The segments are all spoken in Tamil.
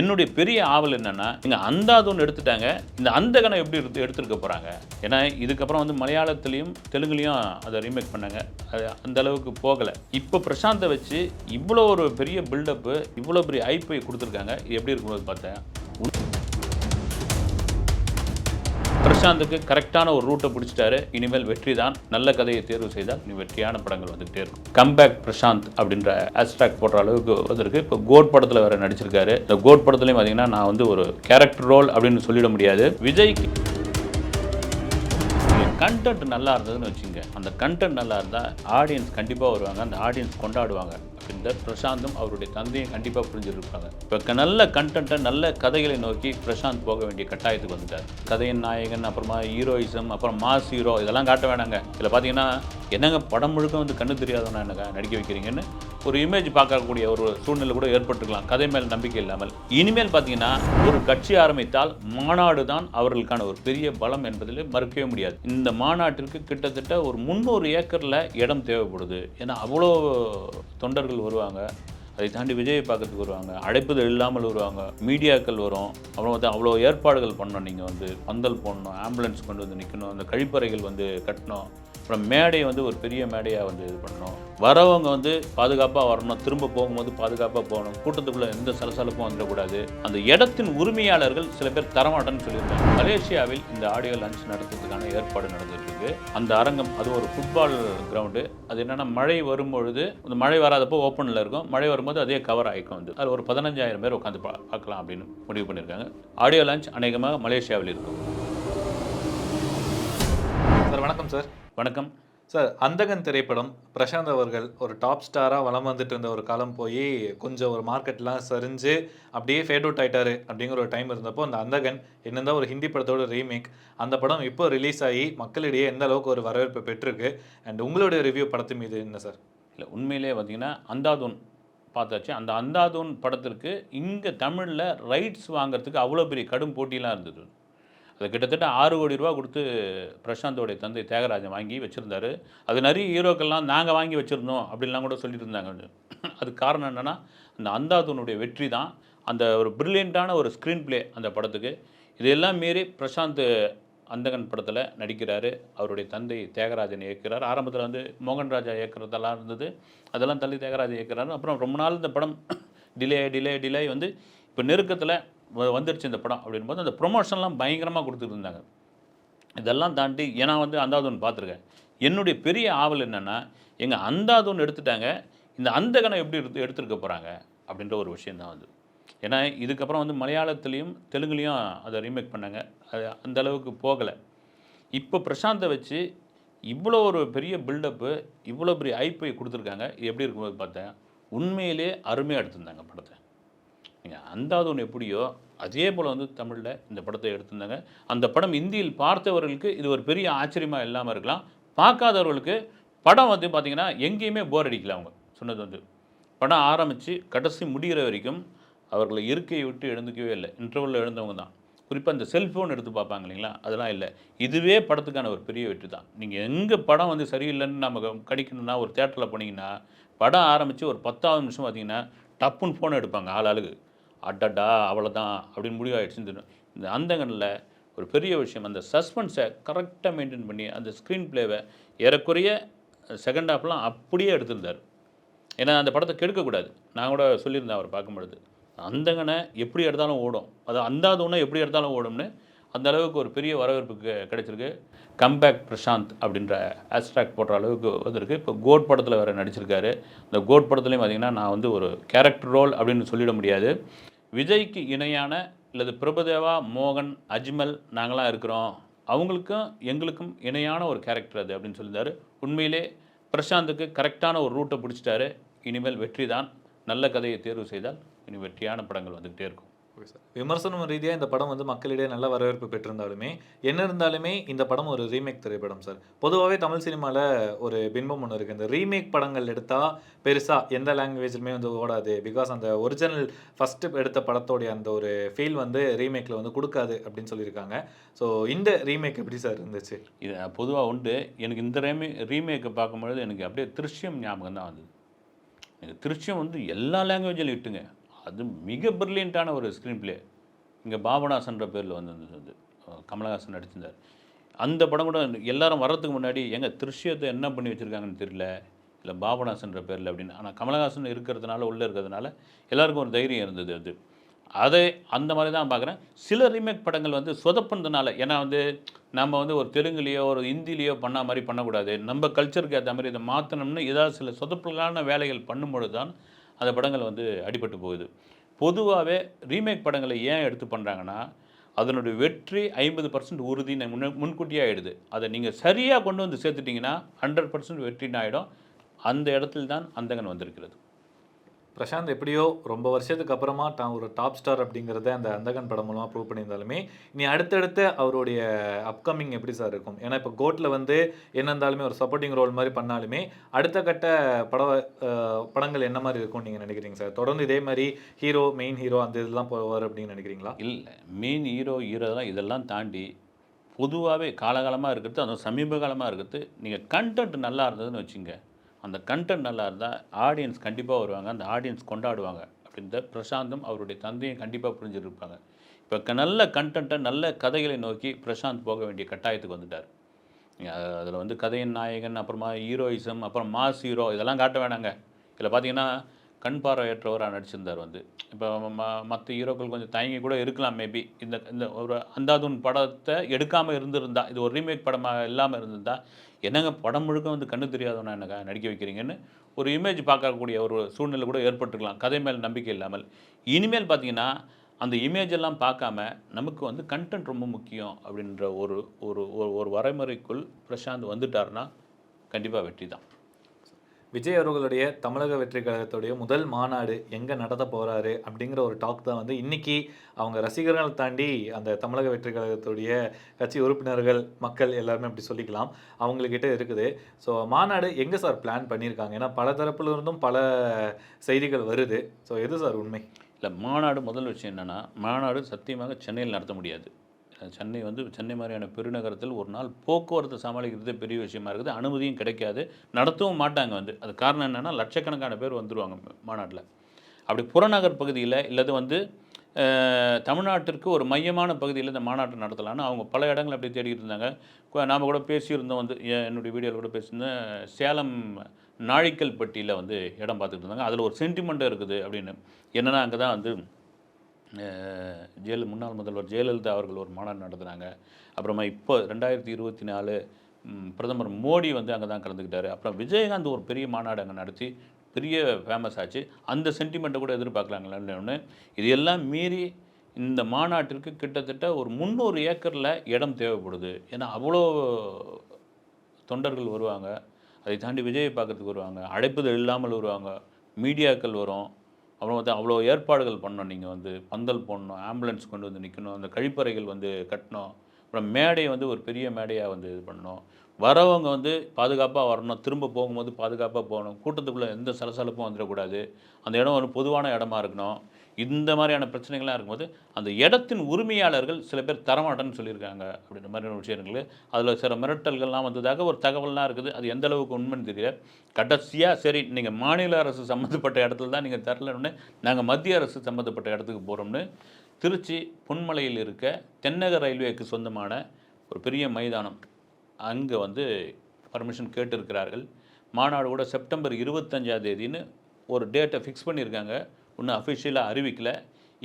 என்னுடைய பெரிய ஆவல் என்னென்னா இங்கே அந்தாதுன்னு எடுத்துட்டாங்க. இந்த அந்த கணம் எப்படி எடுத்து எடுத்துருக்க போகிறாங்க ஏன்னா இதுக்கப்புறம் வந்து மலையாளத்துலேயும் தெலுங்குலேயும் அதை ரீமேக் பண்ணாங்க. அது அந்த அளவுக்கு போகலை. இப்போ பிரசாந்தை வச்சு இவ்வளோ ஒரு பெரிய பில்டப்பு இவ்வளோ பெரிய ஐப்பை கொடுத்துருக்காங்க. இது எப்படி இருக்கும்போது பார்த்தேன்? பிரசாந்துக்கு கரெக்டான ஒரு ரூட்டை பிடிச்சிட்டாரு. இனிமேல் வெற்றி தான் நல்ல கதையை தேர்வு செய்தால் இனி வெற்றியான படங்கள் வந்துகிட்டே இருக்கும். கம்பேக் பிரசாந்த் அப்படின்ற ஹேஷ்டாக் போடுற அளவுக்கு வந்திருக்கு. இப்போ கோட் படத்தில் வேற நடிச்சிருக்காரு. இந்த கோட் படத்துலையும் பார்த்தீங்கன்னா நான் வந்து ஒரு கேரக்டர் ரோல் அப்படின்னு சொல்லிட முடியாது. விஜய்க்கு கண்டென்ட் நல்லா இருந்ததுன்னு வச்சுங்க அந்த கண்டென்ட் நல்லா இருந்தால் ஆடியன்ஸ் கண்டிப்பாக வருவாங்க. அந்த ஆடியன்ஸ் கொண்டாடுவாங்க. பின்னர் பிரசாந்தும் அவருடைய தந்தையும் கண்டிப்பாக புரிஞ்சிருப்பாங்க. இப்போ நல்ல கண்டென்ட்டை நல்ல கதைகளை நோக்கி பிரசாந்த் போக வேண்டிய கட்டாயத்துக்கு வந்துட்டார். கதையின் நாயகன் அப்புறமா ஹீரோயிசம் அப்புறம் மாஸ் ஹீரோ இதெல்லாம் காட்ட வேணாங்க. இதில் பார்த்தீங்கன்னா என்னங்க படம் முழுக்க வந்து கண்ணு தெரியாதவனா என்ன நடிக்க வைக்கிறீங்கன்னு ஒரு இமேஜ் பார்க்கக்கூடிய ஒரு சூழ்நிலை கூட ஏற்பட்டுருக்கலாம். கதை மேல் நம்பிக்கை இல்லாமல். இனிமேல் பார்த்தீங்கன்னா ஒரு கட்சி ஆரம்பித்தால் மாநாடு தான் அவர்களுக்கான ஒரு பெரிய பலம் என்பதில் மறுக்கவே முடியாது. இந்த மாநாட்டிற்கு கிட்டத்தட்ட ஒரு முந்நூறு ஏக்கரில் இடம் தேவைப்படுது. ஏன்னா அவ்வளோ தொண்டர்கள் வருவாங்க. அதை தாண்டி விஜயை பார்க்கறதுக்கு வருவாங்க. அழைப்புதல் இல்லாமல் வருவாங்க. மீடியாக்கள் வரும். அப்புறம் வந்து அவ்வளோ ஏற்பாடுகள் பண்ணணும். நீங்கள் வந்து பந்தல் போடணும் ஆம்புலன்ஸ் கொண்டு வந்து நிற்கணும் அந்த கழிப்பறைகள் வந்து கட்டணும். அப்புறம் மேடையை வந்து ஒரு பெரிய மேடையாக வந்து இது பண்ணணும். வரவங்க வந்து பாதுகாப்பாக வரணும். திரும்ப போகும்போது பாதுகாப்பாக போகணும். கூட்டத்துக்குள்ளே எந்த சலசலப்பும் வந்துடக்கூடாது. அந்த இடத்தின் உரிமையாளர்கள் சில பேர் தரமாட்டேன்னு சொல்லியிருக்காங்க. மலேசியாவில் இந்த ஆடியோ லஞ்ச் நடத்துறதுக்கான ஏற்பாடு நடந்துட்டு அந்த அரங்கம் அது ஒரு ஃபுட்பால் கிரவுண்டு அது என்னென்னா மழை வரும்பொழுது அந்த மழை வராதப்போ ஓப்பனில் இருக்கும். மழை வரும்போது அதே கவர் ஆகிக்கும் வந்து அது ஒரு பதினஞ்சாயிரம் பேர் உட்காந்து பா பார்க்கலாம் அப்படின்னு முடிவு பண்ணியிருக்காங்க ஆடியோ லஞ்ச் அநேகமாக மலேசியாவில் இருக்கும். சார் வணக்கம் சார். வணக்கம். சார் அந்தகன் திரைப்படம் பிரசாந்த் அவர்கள் ஒரு டாப் ஸ்டாராக வலம் வந்துட்டு இருந்த ஒரு காலம் போய் கொஞ்சம் ஒரு மார்க்கெட்லாம் சரிஞ்சு அப்படியே ஃபேட் அவுட் ஆயிட்டாரு அப்படிங்கிற ஒரு டைம் இருந்தப்போ அந்த அந்தகன் என்னதான் ஒரு ஹிந்தி படத்தோட ரீமேக் அந்த படம் இப்போ ரிலீஸ் ஆகி மக்களிடையே எந்த அளவுக்கு ஒரு வரவேற்பு பெற்றிருக்கு? அண்ட் உங்களுடைய ரிவ்யூ படத்து மீது என்ன சார்? இல்லை உண்மையிலே பார்த்தீங்கன்னா அந்தாதூன் பார்த்தாச்சு. அந்த அந்தாதூன் படத்திற்கு இங்கே தமிழில் ரைட்ஸ் வாங்கிறதுக்கு அவ்வளோ பெரிய கடும் போட்டிலாம் இருந்தது. அது கிட்டத்தட்ட ஆறு கோடி ரூபா கொடுத்து பிரசாந்தோடைய தந்தை தியாகராஜன் வாங்கி வச்சுருந்தாரு. அது நிறைய ஹீரோக்கள்லாம் நாங்கள் வாங்கி வச்சுருந்தோம் அப்படின்லாம் கூட சொல்லிட்டு இருந்தாங்க. அது காரணம் என்னென்னா அந்த அந்தாதூனுடைய வெற்றி தான் அந்த ஒரு ப்ரில்லியண்ட்டான ஒரு ஸ்க்ரீன் பிளே அந்த படத்துக்கு. இதெல்லாம் மீறி பிரசாந்த் அந்தகன் படத்தில் நடிக்கிறாரு. அவருடைய தந்தை தியாகராஜன் இயக்கிறார். ஆரம்பத்தில் வந்து மோகன் ராஜா இயக்குறதெல்லாம் இருந்தது. அதெல்லாம் தள்ளி தியாகராஜன் இயக்குறாரு. அப்புறம் ரொம்ப நாள் இந்த படம் டிலே டிலே டிலே வந்து இப்போ நெருக்கத்தில் வந்துருச்சு இந்த படம் அப்படின்போது அந்த ப்ரொமோஷன்லாம் பயங்கரமாக கொடுத்துருந்தாங்க இதெல்லாம் தாண்டி ஏன்னா வந்து அந்தாதூன் பார்த்துருக்கேன் என்னுடைய பெரிய ஆவல் என்னென்னா எங்கள் அந்தாதூன் எடுத்துட்டாங்க. இந்த அந்தகனை எப்படி எடுத்து எடுத்துருக்க போகிறாங்க அப்படின்ற ஒரு விஷயம் தான் வந்து ஏன்னா இதுக்கப்புறம் வந்து மலையாளத்துலேயும் தெலுங்குலேயும் அதை ரீமேக் பண்ணாங்க. அது அந்த அளவுக்கு போகலை. இப்போ பிரசாந்தை வச்சு இவ்வளோ ஒரு பெரிய பில்டப்பு இவ்வளோ பெரிய ஐப்பை கொடுத்துருக்காங்க. இது எப்படி இருக்கும்போது பார்த்தேன் உண்மையிலே அருமையாக எடுத்திருந்தாங்க படத்தை. நீங்கள் ஒன்று எப்படியோ அதே போல் வந்து தமிழில் இந்த படத்தை எடுத்திருந்தாங்க. அந்த படம் இந்தியில் பார்த்தவர்களுக்கு இது ஒரு பெரிய ஆச்சரியமாக இல்லாமல் இருக்கலாம். பார்க்காதவர்களுக்கு படம் வந்து பார்த்திங்கன்னா எங்கேயுமே போர் அடிக்கல அவங்க. சொன்னது வந்து படம் ஆரம்பித்து கடைசி முடிகிற வரைக்கும் அவர்களை இருக்கையை விட்டு எழுந்துக்கவே இல்லை. இன்டர்வலில் எழுந்தவங்க தான். குறிப்பாக இந்த செல்ஃபோன் எடுத்து பார்ப்பாங்க இல்லைங்களா? அதெல்லாம் இல்லை. இதுவே படத்துக்கான ஒரு பெரிய வெற்றி தான். நீங்கள் எங்கே படம் வந்து சரியில்லைன்னு நம்ம கணிக்கணும்னா ஒரு தேட்டரில் போனீங்கன்னா படம் ஆரம்பித்து ஒரு பத்தாவது நிமிஷம் பார்த்தீங்கன்னா டப்புன்னு ஃபோன் எடுப்பாங்க ஆள் ஆளுக்கு. அடடா அவ்வளோதான் அப்படின்னு முடிவாயிடுச்சுன்னு தெரியும். இந்த அந்தகனில் ஒரு பெரிய விஷயம் அந்த சஸ்பென்ஸை கரெக்டாக மெயின்டைன் பண்ணி அந்த ஸ்க்ரீன் ப்ளேவை ஏறக்குறைய செகண்ட் ஹாஃப்லாம் அப்படியே எடுத்திருந்தார். ஏன்னா அந்த படத்தை கெடுக்கக்கூடாது. நான் கூட சொல்லியிருந்தேன் அவர் பார்க்கும்பொழுது. அந்தங்கனை எப்படி எடுத்தாலும் ஓடும். அது அந்தாதவனை எப்படி எடுத்தாலும் ஓடும்னு அந்த அளவுக்கு ஒரு பெரிய வரவேற்பு கிடைச்சிருக்கு. கம்பேக் பிரசாந்த் அப்படின்ற ஹேஷ்டாக் போடுற அளவுக்கு வந்திருக்கு. இப்போ கோட் படத்தில் வேறு நடிச்சிருக்காரு. இந்த கோட் படத்துலையும் பார்த்திங்கன்னா நான் வந்து ஒரு கேரக்டர் ரோல் அப்படின்னு சொல்லிட முடியாது. விஜய்க்கு இணையான இல்லது பிரபுதேவா மோகன் அஜ்மல் நாங்களாம் இருக்கிறோம். அவங்களுக்கும் எங்களுக்கும் இணையான ஒரு கேரக்டர் அது அப்படின்னு சொல்லியிருந்தாரு. உண்மையிலே பிரசாந்துக்கு கரெக்டான ஒரு ரூட்டை பிடிச்சிட்டாரு. இனிமேல் வெற்றி தான் நல்ல கதையை தேர்வு செய்தால் இனி வெற்றியான படங்கள் வந்துக்கிட்டே இருக்கும். ஓகே சார் விமர்சனம் ரீதியாக இந்த படம் வந்து மக்களிடையே நல்ல வரவேற்பு பெற்றிருந்தாலுமே என்ன இருந்தாலுமே இந்த படம் ஒரு ரீமேக் திரைப்படம் சார் பொதுவாகவே தமிழ் சினிமாவில் ஒரு பின்பம் ஒன்று இருக்குது இந்த ரீமேக் படங்கள் எடுத்தால் பெருசாக எந்த லாங்குவேஜ்லையுமே வந்து ஓடாது. பிகாஸ் அந்த ஒரிஜினல் ஃபஸ்ட்டு எடுத்த படத்தோடைய அந்த ஒரு ஃபீல் வந்து ரீமேக்கில் வந்து கொடுக்காது அப்படின்னு சொல்லியிருக்காங்க. ஸோ இந்த ரீமேக் எப்படி சார் இருந்துச்சு? இது பொதுவாக உண்டு. எனக்கு இந்த ரீமே ரீமேக்கை பார்க்கும்பொழுது எனக்கு அப்படியே திருஷ்யம் ஞாபகம் தான் வந்தது. எனக்கு திருஷ்யம் வந்து எல்லா லாங்குவேஜிலும் இட்டுங்க. அது மிக பிரில்லியண்ட்டான ஒரு ஸ்க்ரீன் பிளே இங்கே பாபநாசன்ற பேரில் வந்து அது கமலஹாசன் நடிச்சிருந்தார். அந்த படம் கூட எல்லாரும் வர்றதுக்கு முன்னாடி எங்கள் திருஷ்யத்தை என்ன பண்ணி வச்சுருக்காங்கன்னு தெரியல இல்லை பாபநாசன்ற பேரில் அப்படின்னு. ஆனால் கமலஹாசன் இருக்கிறதுனால உள்ளே இருக்கிறதுனால எல்லாருக்கும் ஒரு தைரியம் இருந்தது அது. அதை அந்த மாதிரி தான் பார்க்குறேன். சில ரீமேக் படங்கள் வந்து சொதப்புனதுனால ஏன்னா வந்து நம்ம வந்து ஒரு தெலுங்குலேயோ ஒரு ஹிந்திலேயோ பண்ண மாதிரி பண்ணக்கூடாது. நம்ம கல்ச்சருக்கு ஏற்ற மாதிரி இதை மாற்றணும்னு ஏதாவது சில சொதப்பலான வேலைகள் பண்ணும்பொழுது தான் அந்த படங்கள் வந்து அடிபட்டு போகுது. பொதுவாகவே ரீமேக் படங்களை ஏன் எடுத்து பண்ணுறாங்கன்னா அதனுடைய வெற்றி ஐம்பது பர்சன்ட் உறுதின்னு முன்ன முன்கூட்டியே ஆகிடுது அதை நீங்கள் சரியாக கொண்டு வந்து சேர்த்துட்டிங்கன்னா ஹண்ட்ரட் பர்சன்ட் வெற்றின்னு ஆகிடும் அந்த இடத்துல தான் அந்தகன் வந்திருக்கிறது. பிரசாந்த் எப்படியோ ரொம்ப வருஷத்துக்கு அப்புறமா தான் ஒரு டாப் ஸ்டார் அப்படிங்கிறத அந்த அந்தகன் படம் மூலமாக ப்ரூவ் பண்ணியிருந்தாலுமே இனி அடுத்தடுத்து அவருடைய அப்கமிங் எப்படி சார் இருக்கும்? ஏன்னா இப்போ கோட்டில் வந்து என்ன இருந்தாலுமே ஒரு சப்போர்ட்டிங் ரோல் மாதிரி பண்ணாலுமே அடுத்த கட்ட பட படங்கள் என்ன மாதிரி இருக்கும்னு நீங்கள் நினைக்கிறீங்க சார் தொடர்ந்து இதே மாதிரி ஹீரோ மெயின் ஹீரோ அந்த இதெல்லாம் போவார் அப்படின்னு நினைக்கிறீங்களா? இல்லை மெயின் ஹீரோ ஹீரோலாம் இதெல்லாம் தாண்டி பொதுவாகவே காலகாலமாக இருக்கிறது அதுவும் சமீப காலமாக இருக்கிறது நீங்கள் கண்டென்ட் நல்லா இருந்ததுன்னு வச்சுங்க அந்த கண்டென்ட் நல்லா இருந்தால் ஆடியன்ஸ் கண்டிப்பாக வருவாங்க. அந்த ஆடியன்ஸ் கொண்டாடுவாங்க. அப்படின்ற பிரசாந்தும் அவருடைய தந்தையும் கண்டிப்பாக புரிஞ்சிருப்பாங்க. இப்போ நல்ல கண்டென்ட்டை நல்ல கதைகளை நோக்கி பிரசாந்த் போக வேண்டிய கட்டாயத்துக்கு வந்துட்டார். அதில் வந்து கதையின் நாயகன் அப்புறமா ஹீரோயிசம் அப்புறம் மாஸ் ஹீரோ இதெல்லாம் காட்ட வேணாங்க. இதில் பார்த்தீங்கன்னா கண் பார்வையற்றவராக நடிச்சிருந்தார் வந்து. இப்போ ம மற்ற ஹீரோக்கள் கொஞ்சம் தயங்கி கூட இருக்கலாம் மேபி இந்த இந்த ஒரு அந்தாதுன் படத்தை எடுக்காமல் இருந்திருந்தா இது ஒரு ரீமேக் படமாக இல்லாமல் இருந்திருந்தா என்னங்க படம் முழுக்க வந்து கண்ணு தெரியாதவனா என்ன நடிக்க வைக்கிறீங்கன்னு ஒரு இமேஜ் பார்க்கக்கூடிய ஒரு சூழ்நிலை கூட ஏற்பட்டுருக்கலாம். கதை மேல் நம்பிக்கை இல்லாமல். இனிமேல் பார்த்தீங்கன்னா அந்த இமேஜ் எல்லாம் பார்க்காம நமக்கு வந்து கண்டென்ட் ரொம்ப முக்கியம் அப்படின்ற ஒரு ஒரு ஒரு- ஒரு வரைமுறைக்குள் பிரசாந்த் வந்துட்டாருன்னா கண்டிப்பாக வெற்றி தான் விஜய் அவர்களுடைய தமிழக வெற்றி கழகத்துடைய முதல் மாநாடு எங்கே நடத்த போகிறாரு அப்படிங்கிற ஒரு டாக் தான் வந்து இன்றைக்கி அவங்க ரசிகர்கள் தாண்டி அந்த தமிழக வெற்றி கழகத்துடைய கட்சி உறுப்பினர்கள் மக்கள் எல்லாருமே அப்படி சொல்லிக்கலாம். அவங்கக்கிட்ட இருக்குது. ஸோ மாநாடு எங்கே சார் பிளான் பண்ணியிருக்காங்க? ஏன்னா பல தரப்பிலிருந்தும் பல செய்திகள் வருது. ஸோ எது சார் உண்மை? இல்லை மாநாடு முதல் விஷயம் என்னென்னா மாநாடு சத்தியமாக சென்னையில் நடத்த முடியாது. சென்னை வந்து சென்னை மாதிரியான பெருநகரத்தில் ஒரு நாள் போக்குவரத்து சமாளிக்கிறதே பெரிய விஷயமா இருக்குது. அனுமதியும் கிடைக்காது. நடத்தவும் மாட்டாங்க வந்து. அது காரணம் என்னென்னா லட்சக்கணக்கான பேர் வந்துடுவாங்க மாநாட்டில். அப்படி புறநகர் பகுதியில் இல்லது வந்து தமிழ்நாட்டிற்கு ஒரு மையமான பகுதியில் இந்த மாநாட்டை நடத்தலாம்னு அவங்க பல இடங்கள் அப்படி தேடிட்டு இருந்தாங்க. நாம் கூட பேசியிருந்தோம் வந்து என்னுடைய வீடியோவில் கூட பேசியிருந்தேன். சேலம் நாழிக்கல்பட்டியில் வந்து இடம் பார்த்துக்கிட்டு இருந்தாங்க. அதில் ஒரு சென்டிமெண்ட்டு இருக்குது அப்படின்னு. என்னென்னா அங்கே தான் வந்து ஜெயல முன்னாள் முதல்வர் ஜெயலலிதா அவர்கள் ஒரு மாநாடு நடத்துனாங்க. அப்புறமா இப்போ ரெண்டாயிரத்தி இருபத்தி நாலு பிரதமர் மோடி வந்து அங்கே தான் கலந்துக்கிட்டாரு. அப்புறம் விஜயகாந்த் ஒரு பெரிய மாநாடு அங்கே நடத்தி பெரிய ஃபேமஸ் ஆச்சு. அந்த சென்டிமெண்ட்டை கூட எதிர்பார்க்கலாங்களான்னு ஒன்று இது எல்லாம் மீறி இந்த மாநாட்டிற்கு கிட்டத்தட்ட ஒரு முந்நூறு ஏக்கரில் இடம் தேவைப்படுது. ஏன்னா அவ்வளோ தொண்டர்கள் வருவாங்க. அதை தாண்டி விஜயை பார்க்கறதுக்கு வருவாங்க. அழைப்புதல் இல்லாமல் வருவாங்க. மீடியாக்கள் வரும். அப்புறம் வந்து அவ்வளோ ஏற்பாடுகள் பண்ணணும். நீங்கள் வந்து பந்தல் போடணும் ஆம்புலன்ஸ் கொண்டு வந்து நிற்கணும் அந்த கழிப்பறைகள் வந்து கட்டணும். அப்புறம் மேடை வந்து ஒரு பெரிய மேடையாக வந்து இது பண்ணணும். வரவங்க வந்து பாதுகாப்பாக வரணும். திரும்ப போகும்போது பாதுகாப்பாக போகணும். கூட்டத்துக்குள்ளே எந்த சலசலப்பும் வந்துடக்கூடாது. அந்த இடம் ஒரு பொதுவான இடமா இருக்கணும். இந்த மாதிரியான பிரச்சனைகள்லாம் இருக்கும்போது அந்த இடத்தின் உரிமையாளர்கள் சில பேர் தரமாட்டேன்னு சொல்லியிருக்காங்க அப்படின்ற மாதிரியான விஷயங்கள் அதில் சில மிரட்டல்கள்லாம் வந்ததாக ஒரு தகவல்லாம் இருக்குது. அது எந்த அளவுக்கு உண்மைன்னு தெரியல. கடைசியாக சரி நீங்கள் மாநில அரசு சம்மந்தப்பட்ட இடத்துல தான் நீங்கள் தரலன்னு நாங்கள் மத்திய அரசு சம்மந்தப்பட்ட இடத்துக்கு போகிறோம்னு திருச்சி பொன்மலையில் இருக்க தென்னக ரயில்வேக்கு சொந்தமான ஒரு பெரிய மைதானம் அங்கே வந்து பர்மிஷன் கேட்டிருக்கிறார்கள். மாநாடு கூட செப்டம்பர் இருபத்தஞ்சாம் தேதின்னு ஒரு டேட்டை ஃபிக்ஸ் பண்ணியிருக்காங்க. இன்னும் அஃபிஷியலாக அறிவிக்கலை.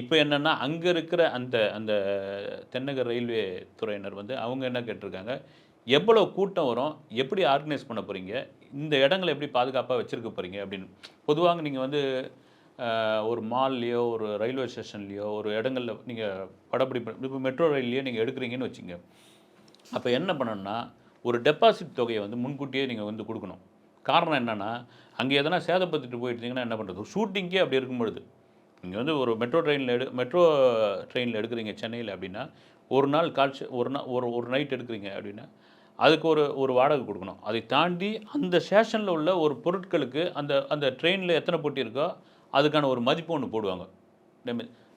இப்போ என்னென்னா அங்கே இருக்கிற அந்த அந்த தென்னக ரயில்வே துறையினர் வந்து அவங்க என்ன கேட்டிருக்காங்க? எவ்வளோ கூட்டம் வரும்? எப்படி ஆர்கனைஸ் பண்ண போகிறீங்க இந்த இடங்களை எப்படி பாதுகாப்பாக வச்சுருக்க போகிறீங்க அப்படின்னு. பொதுவாக நீங்கள் வந்து ஒரு மால்லையோ ஒரு ரயில்வே ஸ்டேஷன்லேயோ ஒரு இடங்களில் நீங்கள் படப்பிடிப்பு இப்போ மெட்ரோ ரயில்லையோ நீங்கள் எடுக்கிறீங்கன்னு வச்சுங்க. அப்போ என்ன பண்ணணும்னா ஒரு டெபாசிட் தொகையை வந்து முன்கூட்டியே நீங்கள் வந்து கொடுக்கணும். காரணம் என்னென்னா அங்கே எதனா சேதப்படுத்திட்டு போயிட்டீங்கன்னா என்ன பண்ணுறது ஷூட்டிங்கே அப்படி இருக்கும் பொழுது நீங்கள் வந்து ஒரு மெட்ரோ ட்ரெயினில் எடு மெட்ரோ ட்ரெயினில் எடுக்கிறீங்க சென்னையில் அப்படின்னா ஒரு நாள் காட்சி ஒரு நாள் ஒரு ஒரு நைட் எடுக்கிறீங்க அப்படின்னா அதுக்கு ஒரு ஒரு வாடகை கொடுக்கணும். அதை தாண்டி அந்த ஸ்டேஷனில் உள்ள ஒரு பொருட்களுக்கு அந்த அந்த ட்ரெயினில் எத்தனை போட்டி இருக்கோ அதுக்கான ஒரு மதிப்பு ஒன்று போடுவாங்க.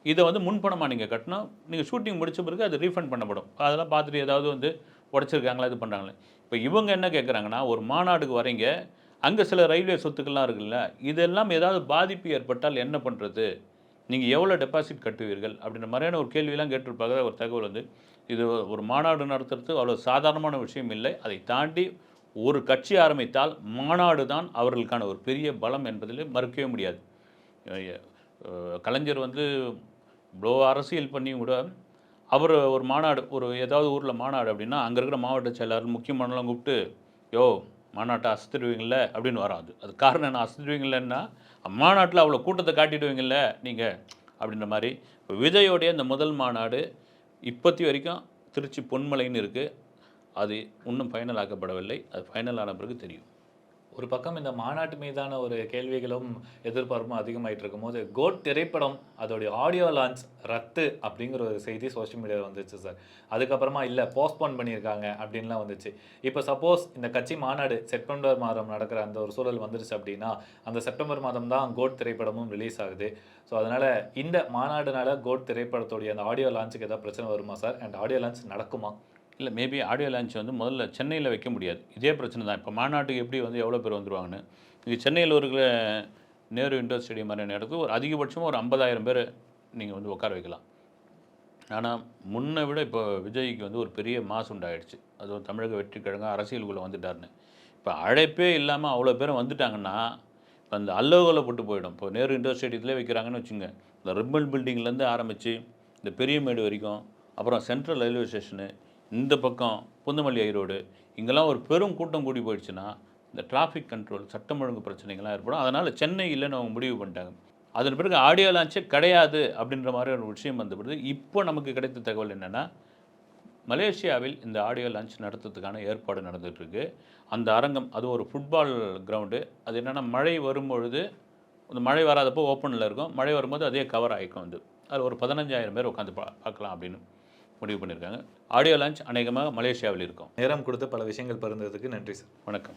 இதை வந்து முன்பணமாக நீங்கள் கட்டினா நீங்கள் ஷூட்டிங் முடித்த பிறகு அது ரீஃபண்ட் பண்ணப்படும். அதெல்லாம் பார்த்துட்டு ஏதாவது வந்து உடச்சிருக்காங்களா இது பண்ணுறாங்களே இப்போ இவங்க என்ன கேட்குறாங்கன்னா ஒரு மாநாடுக்கு வரீங்க அங்கே சில ரயில்வே சொத்துக்கள்லாம் இருக்குல்ல இதெல்லாம் ஏதாவது பாதிப்பு ஏற்பட்டால் என்ன பண்ணுறது நீங்கள் எவ்வளோ டெபாசிட் கட்டுவீர்கள்? அப்படின்ற மாதிரியான ஒரு கேள்வியெல்லாம் கேட்டிருப்பாங்க. ஒரு தகவல் வந்து இது ஒரு மாநாடு நடத்துறது அவ்வளோ சாதாரணமான விஷயம் இல்லை. அதை தாண்டி ஒரு கட்சி ஆரம்பித்தால் மாநாடு தான் அவர்களுக்கான ஒரு பெரிய பலம் என்பதில் மறுக்கவே முடியாது. கலைஞர் வந்து இவ்வளோ அரசியல் பண்ணியும் கூட அவர் ஒரு மாநாடு ஒரு ஏதாவது ஊரில் மாநாடு அப்படின்னா அங்கே இருக்கிற மாவட்ட செயலாளர் முக்கியமானலாம் கூப்பிட்டு யோ மாநாட்டை அசத்துடுவீங்கள அப்படின்னு வராது அது. காரணம் என்ன? அசத்துடுவீங்களன்னா மாநாட்டில் அவ்வளோ கூட்டத்தை காட்டிடுவீங்கல்ல நீங்கள் அப்படின்ற மாதிரி. இப்போ விஜயோடைய இந்த முதல் மாநாடு இப்போத்தி வரைக்கும் திருச்சி பொன்மலைன்னு இருக்குது அது இன்னும் ஃபைனல் ஆக்கப்படவில்லை. அது ஃபைனல் ஆன பிறகு தெரியும். ஒரு பக்கம் இந்த மாநாட்டு மீதான ஒரு கேள்விகளும் எதிர்பார்ப்பும் அதிகமாயிட்டு இருக்கும்போது கோட் திரைப்படம் அதோடைய ஆடியோ லான்ச் ரத்து அப்படிங்கிற ஒரு செய்தி சோஷியல் மீடியாவில் வந்துச்சு சார் அதுக்கப்புறமா இல்லை போஸ்ட்போன் பண்ணியிருக்காங்க அப்படின்லாம் வந்துச்சு. இப்போ சப்போஸ் இந்த கட்சி மாநாடு செப்டம்பர் மாதம் நடக்கிற அந்த ஒரு சூழல் வந்துருச்சு அப்படின்னா அந்த செப்டம்பர் மாதம் தான் கோட் திரைப்படமும் ரிலீஸ் ஆகுது. ஸோ அதனால் இந்த மாநாடுனால கோட் திரைப்படத்துடைய அந்த ஆடியோ லான்ச்சுக்கு ஏதாவது பிரச்சனை வருமா சார் அண்ட் ஆடியோ லான்ச் நடக்குமா? இல்லை மேபி ஆடியோ லான்ச் வந்து முதல்ல சென்னையில் வைக்க முடியாது. இதே பிரச்சனை தான். இப்போ மாநாட்டுக்கு எப்படி வந்து எவ்வளோ பேர் வந்துடுவாங்கன்னு இங்கே சென்னையில் இருக்கிற நேரு இண்டோர் ஸ்டேடியம் மாதிரியான இடத்துக்கு ஒரு அதிகபட்சமாக ஒரு ஐம்பதாயிரம் பேர் நீங்கள் வந்து உட்கார வைக்கலாம். ஆனால் முன்னை விட இப்போ விஜய்க்கு வந்து ஒரு பெரிய மாசு உண்டாயிடுச்சு. அதுவும் தமிழக வெற்றி கழகம் அரசியலுக்குள்ளே வந்துட்டார்னு இப்போ அழைப்பே இல்லாமல் அவ்வளோ பேரும் வந்துட்டாங்கன்னா இப்போ அந்த அல்லோகலப்பட்டு போயிடும். இப்போ நேரு இண்டோர் ஸ்டேடியத்திலே வைக்கிறாங்கன்னு வச்சுங்க. இந்த ரிப்பன் பில்டிங்லேருந்து ஆரம்பித்து இந்த பெரியமேடு வரைக்கும் அப்புறம் சென்ட்ரல் ரயில்வே ஸ்டேஷனு இந்த பக்கம் புந்தமல்லி ஐரோடு இங்கெல்லாம் ஒரு பெரும் கூட்டம் கூடி போயிடுச்சுன்னா இந்த டிராஃபிக் கண்ட்ரோல் சட்டம் ஒழுங்கு பிரச்சனைகள்லாம் ஏற்படும். அதனால் சென்னை இல்லைன்னு அவங்க முடிவு பண்ணிட்டாங்க. அதன் பிறகு ஆடியோ லான்ச்சே கிடையாது அப்படின்ற மாதிரி ஒரு விஷயம் வந்த பிறகு இப்போ நமக்கு கிடைத்த தகவல் என்னென்னா மலேசியாவில் இந்த ஆடியோ லான்ச் நடத்துறதுக்கான ஏற்பாடு நடந்துகிட்ருக்கு அந்த அரங்கம் அது ஒரு ஃபுட்பால் கிரவுண்டு அது என்னென்னா மழை வரும்பொழுது அந்த மழை வராதப்போ ஓப்பனில் இருக்கும். மழை வரும்போது அதே கவர் ஆகிக்கும் வந்து அதில் ஒரு பதினஞ்சாயிரம் பேர் உட்காந்து பா பார்க்கலாம் அப்படின்னு. முடிவு பண்ணியிருக்காங்க. ஆடியோ லான்ச் அநேகமாக மலேசியாவில் இருக்கும். நேரம் கொடுத்து பல விஷயங்கள் பகிர்ந்ததுக்கு நன்றி சார். வணக்கம்.